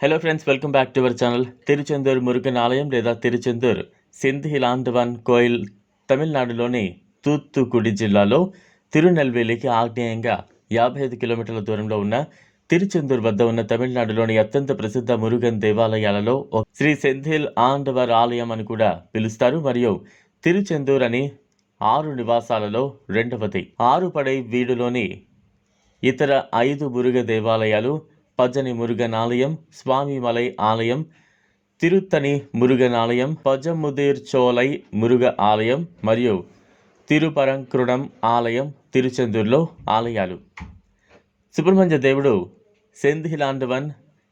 Hello friends welcome back to our channel Tiruchendur Murugan ఆలయం లేదా తిరుచెందూర్ సింధిలాండవన్ కోయిల్ తమిళనాడులోని తూత్తుకుడి జిల్లాలో తిరునెల్వేలికి ఆగ్నేయంగా యాభై ఐదు కిలోమీటర్ల దూరంలో ఉన్న తిరుచెందూర్ వద్ద ఉన్న తమిళనాడులోని అత్యంత ప్రసిద్ధ మురుగన్ దేవాలయాలలో శ్రీ సెంధిల్ ఆండవర్ ఆలయం అని కూడా పిలుస్తారు. మరియు తిరుచెందూర్ అని ఆరు నివాసాలలో రెండవది. ఆరుపడై వీడులోని ఇతర ఐదు మురుగ దేవాలయాలు పజ్జని మురుగన్ ఆలయం స్వామిమలై ఆలయం తిరుత్తని మురుగన్ ఆలయం పజముదిర్ చోలై మురుగ ఆలయం మరియు తిరుపరంకృణం ఆలయం తిరుచెందూరులో ఆలయాలు. సుబ్రహ్మణ్య దేవుడు సెంధిలాండవన్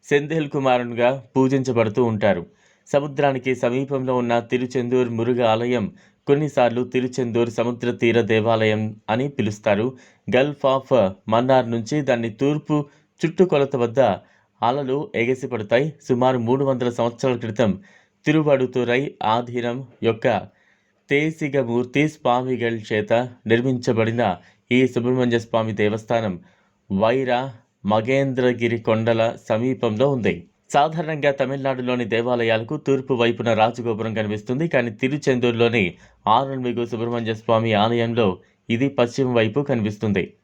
సెంధిల్ కుమారునిగా పూజించబడుతూ ఉంటారు. సముద్రానికి సమీపంలో ఉన్న తిరుచెందూర్ మురుగ ఆలయం కొన్నిసార్లు తిరుచెందూర్ సముద్ర తీర దేవాలయం అని పిలుస్తారు. గల్ఫ్ ఆఫ్ మన్నార్ నుంచి దాన్ని తూర్పు చుట్టుకొలత వద్ద అలలు ఎగసిపడతాయి. సుమారు మూడు వందల సంవత్సరాల క్రితం తిరువడుతురై ఆధీనం యొక్క తేసిగమూర్తి స్వామిగల్ చేత నిర్మించబడిన ఈ సుబ్రహ్మణ్య స్వామి దేవస్థానం వైర మగేంద్రగిరి కొండల సమీపంలో ఉంది. సాధారణంగా తమిళనాడులోని దేవాలయాలకు తూర్పు వైపున రాజగోపురం కనిపిస్తుంది. కానీ తిరుచెందూరులోని ఆరున్మిగు సుబ్రహ్మణ్య స్వామి ఆలయంలో ఇది పశ్చిమ వైపు కనిపిస్తుంది.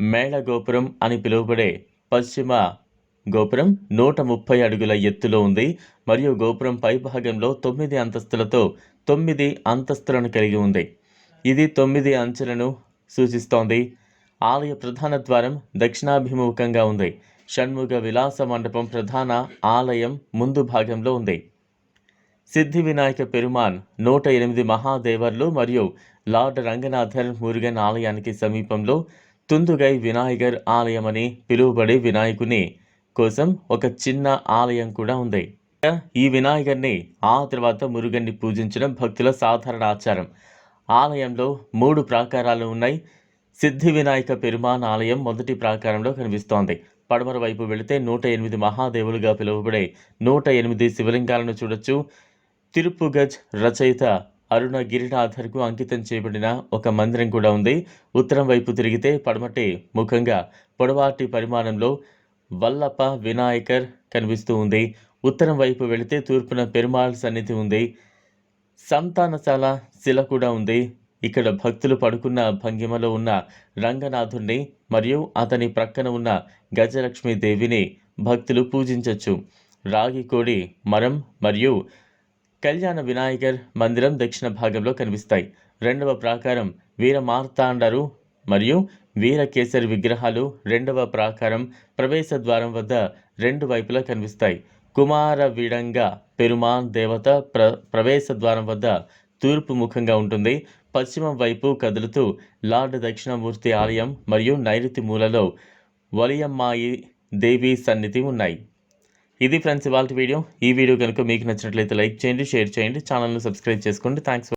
మేళ గోపురం అని పిలువబడే పశ్చిమ గోపురం నూట ముప్పై అడుగుల ఎత్తులో ఉంది. మరియు గోపురం పైభాగంలో తొమ్మిది అంతస్తులతో తొమ్మిది అంతస్తులను కలిగి ఉంది. ఇది తొమ్మిది అంచెలను సూచిస్తోంది. ఆలయ ప్రధాన ద్వారం దక్షిణాభిముఖంగా ఉంది. షణ్ముఖ విలాస మండపం ప్రధాన ఆలయం ముందు భాగంలో ఉంది. సిద్ధి వినాయక పెరుమాన్ నూట ఎనిమిది మహాదేవర్లు మరియు లార్డ్ రంగనాథర్ మురుగన్ ఆలయానికి సమీపంలో తుందుగై వినాయగర్ ఆలయం అని పిలువబడే వినాయకుని కోసం ఒక చిన్న ఆలయం కూడా ఉంది. ఈ వినాయకర్ని ఆ తర్వాత మురుగన్ని పూజించడం భక్తుల సాధారణ ఆచారం. ఆలయంలో మూడు ప్రాకారాలు ఉన్నాయి. సిద్ధి వినాయక పెరుమాన్ ఆలయం మొదటి ప్రాకారంలో కనిపిస్తోంది. పడమర వైపు వెళితే నూట ఎనిమిది మహాదేవులుగా పిలువబడే నూట ఎనిమిది శివలింగాలను చూడొచ్చు. తిరుపుగజ్ రచయిత అరుణ గిరినాథర్కు అంకితం చేయబడిన ఒక మందిరం కూడా ఉంది. ఉత్తరం వైపు తిరిగితే పడమటి ముఖంగా పొడవాటి పరిమాణంలో వల్లప్ప వినాయకర్ కనిపిస్తూ ఉంది. ఉత్తరం వైపు వెళితే తూర్పున పెరుమాళ్ సన్నిధి ఉంది. సంతానశాల శిల కూడా ఉంది. ఇక్కడ భక్తులు పడుకున్న భంగిమలో ఉన్న రంగనాథుణ్ణి మరియు అతని ప్రక్కన ఉన్న గజలక్ష్మి దేవిని భక్తులు పూజించవచ్చు రాగి కోడి మరం మరియు కళ్యాణ వినాయకర్ మందిరం దక్షిణ భాగంలో కనిపిస్తాయి. రెండవ ప్రాకారం వీర మార్తాండరు మరియు వీరకేసరి విగ్రహాలు రెండవ ప్రాకారం ప్రవేశ ద్వారం వద్ద రెండు వైపులా కనిపిస్తాయి. కుమార విడంగా పెరుమాన్ దేవత ప్ర ప్రవేశ ద్వారం వద్ద తూర్పు ముఖంగా ఉంటుంది. పశ్చిమం వైపు కదులుతూ లార్డ్ దక్షిణమూర్తి ఆలయం మరియు నైరుతి మూలలో వలియమ్మాయి దేవి సన్నిధి ఉన్నాయి. ఇది ఫ్రెండ్స్ ఇవాళ వీడియో. ఈ వీడియో కనుక మీకు నచ్చినట్లయితే లైక్ చేయండి షేర్ చేయండి ఛానల్ను సబ్స్క్రైబ్ చేసుకోండి. థ్యాంక్స్